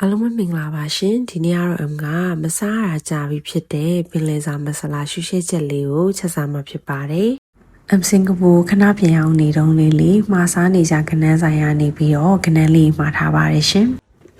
အားလုံးပဲမင်္ဂလာပါရှင်ဒီနေ့ကတော့အမ်ကမစားရကြပြီဖြစ်တဲ့ပင်လယ်စာမဆလာရှုရှဲချက်လေးကိုချက်စားမှာဖြစ်ပါတယ်အမ်စင်ကာပူခဏပြန်အောင်နေတုန်းလေးလေးမှာစားနေကြကနန်းဆိုင်ရနေပြီးတော့ကနန်းလေးမှာထားပါတယ်ရှင်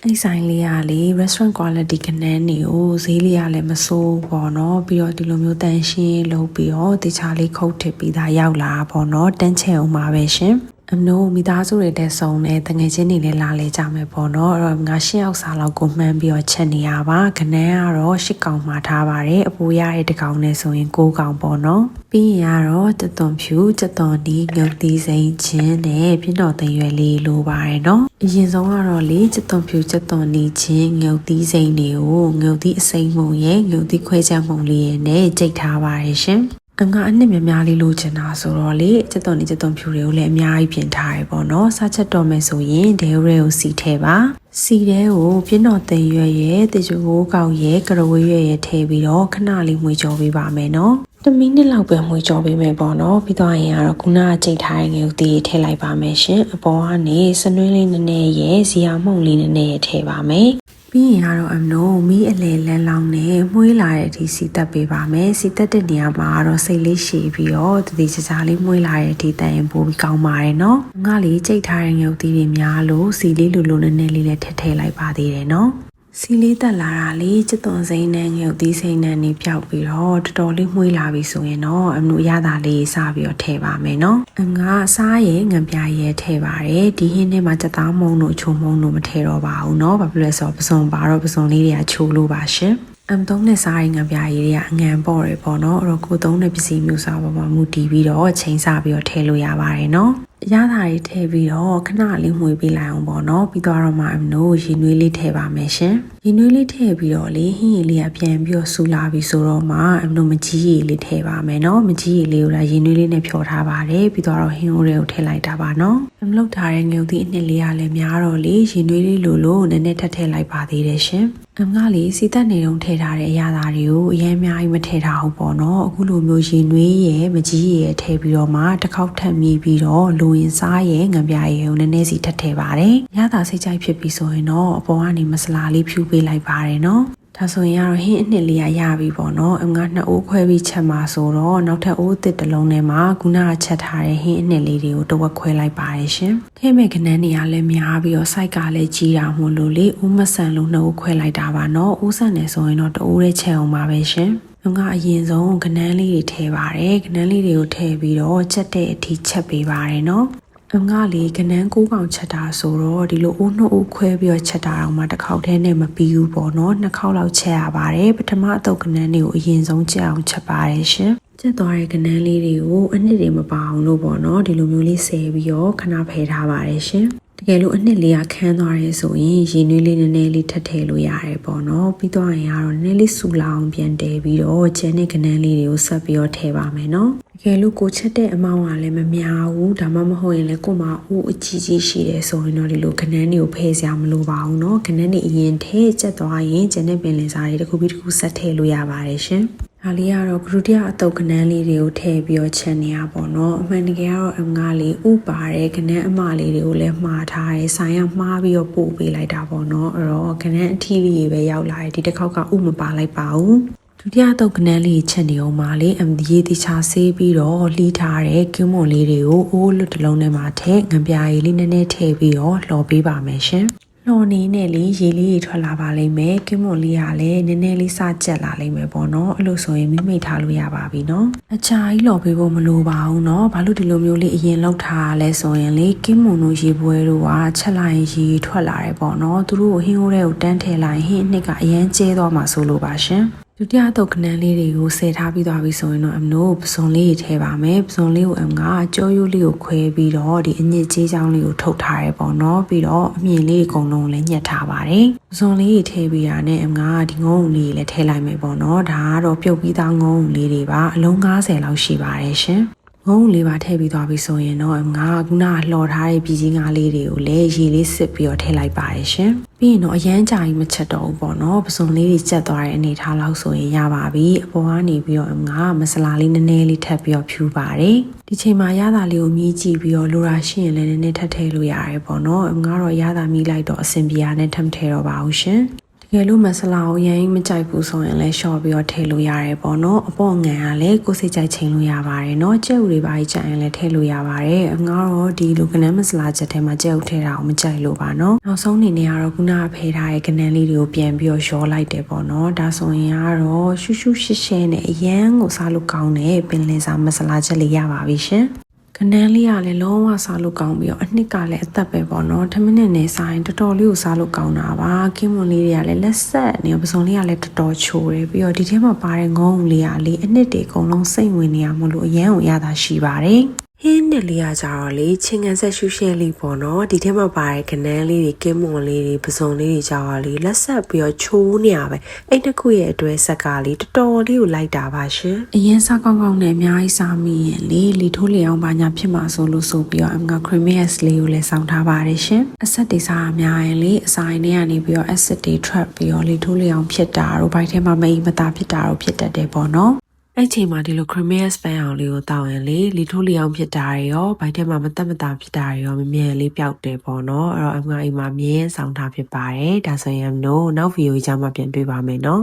အဲ့ဆိုင်လေးကလေ restaurant quality ကနန်းတွေကိုဈေးလေးကလည်းမစိုးပေါ့နော်ပြီးတော့ဒီလိုမျိုးတန်ရှင်းလုပ်ပြီးတော့တခြားလေးခုတ်ထစ်ပြီးသားရောက်လာပေါ့နော်တန်းချဲအောင်ပါပဲရှင် အမနိုးမိသားစုတွေတဲ့စုံနဲ့တငယ်ချင်းတွေလည်းလာလေကြမယ်ပေါ့နော်အဲ့တော့ငါရှင်းအောင်စားလောက်ကိုမှန်းပြီးတော့ချက်နေရပါခနန်းကတော့ရှစ်ကောင်မှာထားပါတယ်အပူရတဲ့တကောင်နဲ့ဆိုရင်ကိုးကောင်ပေါ့နော်ပြီးရင်ကတော့တသွန်ဖြူတသွန်ဒီငုတ်သီးစိမ်းချင်းနဲ့ပြင်းတော်တရွယ်လေးလိုပါတယ်နော်အရင်ဆုံးကတော့လေတသွန်ဖြူတသွန်ဒီချင်းငုတ်သီးစိမ်းတွေကိုငုတ်သီးအစိမ်းမုံရဲ့ငုတ်သီးခွဲချက်မုံလေးရဲ့နဲ့ကြိတ်ထားပါတယ်ရှင် အငါအနှစ်များများလေးလိုချင်တာဆိုတော့လေစက်သွန်နေစက်သွန်ဖြူတွေကိုလည်းအများကြီးပြင်ထားရပေါ့နော်စားချက်တော်မယ်ဆိုရင်ဒဲရဲကိုစီထဲပါစီတဲကိုပြင်းတော်သိမ်ရွက်ရဲ့တေချိုကိုကောက်ရဲ့ကရဝေးရွက်ရဲ့ထည့်ပြီးတော့ခဏလေးမှွေကြောပေးပါမယ်နော်တမိနစ်လောက်ပဲမှွေကြောပေးမယ်ပေါ့နော်ပြီးတော့ရင်ကတော့ခုနကကြိတ်ထားတဲ့ငယ်ကိုတီးထည့်လိုက်ပါမယ်ရှင်အပေါ်ကနေစနွေးလေးနည်းနည်းရဲ့ဇီယာမှုန့်လေးနည်းနည်းရဲ့ထည့်ပါမယ် ပြီးရင်ကတော့အမနိုမီးအလဲလန်းလောင်းနဲ့မှုေးလာတဲ့အထိစီတက်ပေးပါမယ်စီတက်တဲ့နေရာမှာကတော့စိတ်လေးရှည်ပြီးတော့တတိချာချာလေးမှုေးလာတဲ့အထိတန်ရင်ပိုပြီးကောင်းပါတယ်နော်ငါလေးကြိတ်ထားတဲ့ငုတ်သီးတွေများလို့စီလေးလိုလိုနည်းနည်းလေးလည်းထည့်ထည့်လိုက်ပါသေးတယ်နော် စီလေးတက်လာတာလေချစ်သွန်စိမ့်နဲ့ငုပ်သီးစိမ့်နဲ့နေပြောက်ပြီးတော့တော်တော်လေးမှုေးလာပြီဆိုရင်တော့အမျိုးရတာလေးစပြီးတော့ထည့်ပါမယ်နော်အငါအစားရငံပြရဲထည့်ပါတယ်ဒီဟင်းထဲမှာကြက်သားမုံတို့ချုံမုံတို့မထည့်တော့ပါဘူးနော်ဘာဖြစ်လဲဆိုတော့ပစုံပါတော့ပစုံလေးတွေကချိုးလို့ပါရှင်အမ်သုံးနဲ့စားရင်ငံပြားရည်တွေကအငံပေါ့တယ်ပေါ့နော်အဲ့တော့ကိုသုံးတဲ့ပစ္စည်းမျိုးစားပေါ်မှာမူတည်ပြီးတော့ချိန်စားပြီးတော့ထည့်လို့ရပါတယ်နော် ရတာတွေထည့်ပြီးတော့ခဏလေးမှွေပေးလိုက်အောင်ပေါ့နော်ပြီးတော့မှအမနိုးရေနွေးလေးထည့်ပါမယ်ရှင်ရေနွေးလေးထည့်ပြီးတော့လေဟင်းရည်လေးကပြန်ပြီးတော့ဆူလာပြီဆိုတော့မှအမနိုးမကြီးရည်လေးထည့်ပါမယ်နော်မကြီးရည်လေးကိုလည်းရေနွေးလေးနဲ့ဖြောထားပါတယ်ပြီးတော့ဟင်းအိုးတွေကိုထည့်လိုက်တာပါနော်အမလုပ်ထားတဲ့ငုံသီးအနှစ်လေးကလည်းများတော့လေရေနွေးလေးလိုလိုနည်းနည်းထပ်ထည့်လိုက်ပါသေးတယ်ရှင်အမကလေးစီတက်နေတုန်းထည့်ထားတဲ့အရာသားတွေကိုအရင်အများကြီးမထည့်ထားဘူးပေါ့နော်အခုလိုမျိုးရေနွေးရယ်မကြီးရယ်ထည့်ပြီးတော့မှတစ်ခေါက်ထပ်မြည်ပြီးတော့လိုရင်စားရယ်ငံပြရယ်ကိုနည်းနည်းစီထပ်ထည့်ပါတယ်ရတာစိတ်ကြိုက်ဖြစ်ပြီးဆိုရင်တော့အပေါ်ကနေမဆလာလေးဖြူပေးလိုက်ပါတယ်နော်ဒါဆိုရင်ကတော့ဟင်းအနှစ်လေးရရပြီပေါ့နော်အငါနှစ်အိုးခွဲပြီးချက်မှာဆိုတော့နောက်ထပ်အိုးတစ်တစ်လုံးထဲမှာခုနကချက်ထားတဲ့ဟင်းအနှစ်လေးတွေကိုတဝက်ခွဲလိုက်ပါတယ်ရှင်ထဲမဲ့ကနန်းတွေကလည်းများပြီးတော့စိုက်ကလည်းကြီးတာမို့လို့လေအိုးမဆန်လို့နှစ်အိုးခွဲလိုက်တာပါနော်အိုးဆန်နေဆိုရင်တော့တအိုးလေးချက်အောင်ပါပဲရှင် ငါအရင်ဆုံးကနန်းလေးတွေထည့်ပါတယ်ကနန်းလေးတွေကိုထည့်ပြီးတော့ချက်တဲ့အထိချက်ပေးပါတယ်နော်အငါလေးကနန်းကိုးကောင်ချက်တာဆိုတော့ဒီလိုအိုးနှစ်အိုးခွဲပြီးတော့ချက်တာတော့မှတစ်ခေါက်တည်းနဲ့မပြီးဘူးပေါ့နော်နှစ်ခေါက်လောက်ချက်ရပါတယ်ပထမအတုပ်ကနန်းတွေကိုအရင်ဆုံးချက်အောင်ချက်ပါတယ်ရှင်ချက်သွားတဲ့ကနန်းလေးတွေကိုအနှစ်တွေမပါအောင်လို့ပေါ့နော်ဒီလိုမျိုးလေးဆယ်ပြီးတော့ခဏဖယ်ထားပါတယ်ရှင် တကယ်လို့အနှစ်လေးကခန်းသွားရဲဆိုရင်ရေနွေးလေးနည်းနည်းလေးထပ်ထည့်လို့ရတယ်ပေါ့နော်ပြီးတော့ရင်ကတော့နည်းနည်းလေးဆူလာအောင်ပြန်တည်ပြီးတော့ကျန်တဲ့ကနန်းလေးတွေကိုဆက်ပြီးတော့ထည့်ပါမယ်နော်တကယ်လို့ကိုချက်တဲ့အမောင်းကလည်းမများဘူးဒါမှမဟုတ်ရင်လည်းကိုမအိုးအကြီးကြီးရှိတယ်ဆိုရင်တော့ဒီလိုကနန်းတွေကိုဖယ်စရာမလိုပါဘူးနော်ကနန်းတွေအရင်ထည့်ချက်သွားရင်ကျန်တဲ့ပင်လယ်စာတွေတစ်ခုပြီးတစ်ခုဆက်ထည့်လို့ရပါတယ်ရှင် ဒါလေးကတော့ဂရုတရအတုပ်ကနန်းလေးတွေကိုထည့်ပြီးတော့ချက်နေရပါတော့အမှန်တကယ်ကတော့အငါလေးဥပါတဲ့ကနန်းအမလေးတွေကိုလည်းမှားထားတယ်ဆိုင်ကမှားပြီးတော့ပို့ပေးလိုက်တာပေါ့နော်အဲ့တော့ကနန်းအထီးလေးပဲရောက်လာတယ်ဒီတစ်ခေါက်ကဥမပါလိုက်ပါဘူးဒုတိယတော့ကနန်းလေးချက်နေအောင်ပါလေအမ်ဒီရေတခြားဆေးပြီးတော့လှီးထားတဲ့ကင်းမွန်လေးတွေကိုအိုးလွတ်တလုံးထဲမှာထည့်ငံပြားရည်လေးနည်းနည်းထည့်ပြီးတော့လှော်ပေးပါမယ်ရှင် လော်နေနဲ့လေရေလေးတွေထွက်လာပါလိမ့်မယ်ကင်းမွန်လေးကလည်းနည်းနည်းလေးစကြက်လာလိမ့်မယ်ပေါ့နော်အဲ့လိုဆိုရင်မိမိတ်ထားလို့ရပါပြီနော်အချာကြီးလော်ပေးဖို့မလိုပါဘူးနော်ဘာလို့ဒီလိုမျိုးလေးအရင်လောက်ထားရလဲဆိုရင်လေကင်းမွန်တို့ရေပွဲတို့ကချက်လိုက်ရင်ရေထွက်လာတယ်ပေါ့နော်သူတို့ကိုဟင်းဟိုးတွေကိုတန်းထည့်လိုက်ဟင်းအနှစ်ကအရန်ကျဲသွားမှာဆိုလို့ပါရှင် ဒုတိယတုတ်ကနန်းလေးတွေကိုဆယ်ထားပြီးသွားပြီဆိုရင်တော့အမနိုးပစုံလေးတွေထည့်ပါမယ်ပစုံလေးကိုအမကကြောရိုးလေးကိုခွဲပြီးတော့ဒီအညစ်ကြေးချောင်းလေးကိုထုတ်ထားရဲပေါ့နော်ပြီးတော့အမြင်လေးအကုန်လုံးလည်းညှက်ထားပါတယ်ပစုံလေးတွေထည့်ပြီးတာနဲ့အမကဒီငုံလေးလည်းထည့်လိုက်မယ်ပေါ့နော်ဒါကတော့ပြုတ်ပြီးသားငုံလေးတွေပါအလုံး90လောက်ရှိပါတယ်ရှင် ငငုံလေးပါထည့်ပြီးသွားပြီဆိုရင်တော့ငါကခုနကလှော်ထားတဲ့ပြည်ကြီးငါးလေးတွေကိုလည်းရေလေးစစ်ပြီးတော့ထည့်လိုက်ပါတယ်ရှင်ပြီးရင်တော့အရန်ကြာကြီးမချက်တော့ဘူးပေါ့နော်ပစုံလေးတွေကြက်သွားတဲ့အနေထားလောက်ဆိုရင်ရပါပြီအပေါ်ကနေပြီးတော့ငါမဆလာလေးနည်းနည်းလေးထပ်ပြီးတော့ဖြူပါတယ်ဒီချိန်မှာရတာလေးကိုမြည်ကြည့်ပြီးတော့လိုရာရှိရင်လည်းနည်းနည်းထပ်ထည့်လို့ရတယ်ပေါ့နော်ငါတော့ရတာမြည်လိုက်တော့အဆင်ပြေရနဲ့ထပ်မထည့်တော့ပါဘူးရှင် တကယ်လို့မဆလာကိုရင်မကြိုက်ဘူးဆိုရင်လည်းရှော့ပြီးတော့ထည့်လို့ရတယ်ပေါ့နော်အပေါ့ငံကလည်းကိုယ်စိတ်ကြိုက်ချိန်လို့ရပါတယ်နော်ကြက်ဥတွေပါကြီးကြိုက်ရင်လည်းထည့်လို့ရပါတယ်ငါတော့ဒီလိုကနန်းမဆလာချက်ထဲမှာကြက်ဥထည့်တာကိုမကြိုက်လို့ပါနော်နောက်ဆုံးအနေနဲ့ကတော့ခုနကဖယ်ထားတဲ့ကနန်းလေးတွေကိုပြန်ပြီးတော့ရောလိုက်တယ်ပေါ့နော်ဒါဆိုရင်ကတော့ရှူးရှူးရှဲရှဲနဲ့အရန်ကိုစားလို့ကောင်းတဲ့ပင်လယ်စာမဆလာချက်လေးရပါပြီရှင် ကနန်းလေးကလည်းလုံးဝစားလို့ကောင်းပြီးတော့အနှစ်ကလည်းအသက်ပဲပေါ့နော်10မိနစ်နဲ့စားရင်တော်တော်လေးကိုစားလို့ကောင်းတာပါကင်းမွန်လေးတွေကလည်းလက်ဆက်နေပစုံလေးကလည်းတော်တော်ချိုတယ်ပြီးတော့ဒီထဲမှာပါတဲ့ငုံလေးကလေအနှစ်တွေအကုန်လုံးစိတ်ဝင်နေရမလို့အရန်ကိုရတာရှိပါတယ် ဟင်းနဲ့လေးကကြတော့လေချင်းကန်ဆက်ရှူရှဲလေးပေါ့နော်ဒီထဲမှာပါတဲ့ကနန်းလေးတွေကင်းမွန်လေးတွေပစုံလေးတွေကြတော့လေလက်ဆက်ပြီးတော့ချိုးနေရပဲအဲ့တစ်ခုရဲ့အတွဲဆက်ကလေးတော်တော်လေးကိုလိုက်တာပါရှင်အရင်စားကောင်းကောင်းနဲ့အများကြီးစားမိရင်လေလီထိုးလေအောင်ပါညာဖြစ်မှာဆိုလို့ဆိုပြီးတော့အမက creamiest လေးကိုလည်းစောင်းထားပါတယ်ရှင်အဆက်တွေစားအများရင်လေအစာရင်းတွေကနေပြီးတော့ acid တွေထွက်ပြီးတော့လီထိုးလေအောင်ဖြစ်တာတို့ဘိုက်ထဲမှာမအီမသာဖြစ်တာတို့ဖြစ်တတ်တယ်ပေါ့နော် အဲ့ချိန်မှာဒီလို creamier span အောင်လေးကိုတောက်ရင်လေလီထိုးလီအောင်ဖြစ်တာတွေရောဘိုက်ထဲမှာမတက်မတာဖြစ်တာတွေရောမမြဲလေးပျောက်တယ်ပေါ့နော်အဲ့တော့အမကအိမ်မှာမြင်းဆောင်ထားဖြစ်ပါတယ်ဒါဆိုရင်တော့နောက်ဗီဒီယိုကြီးကြမှာပြန်တွေ့ပါမယ်နော်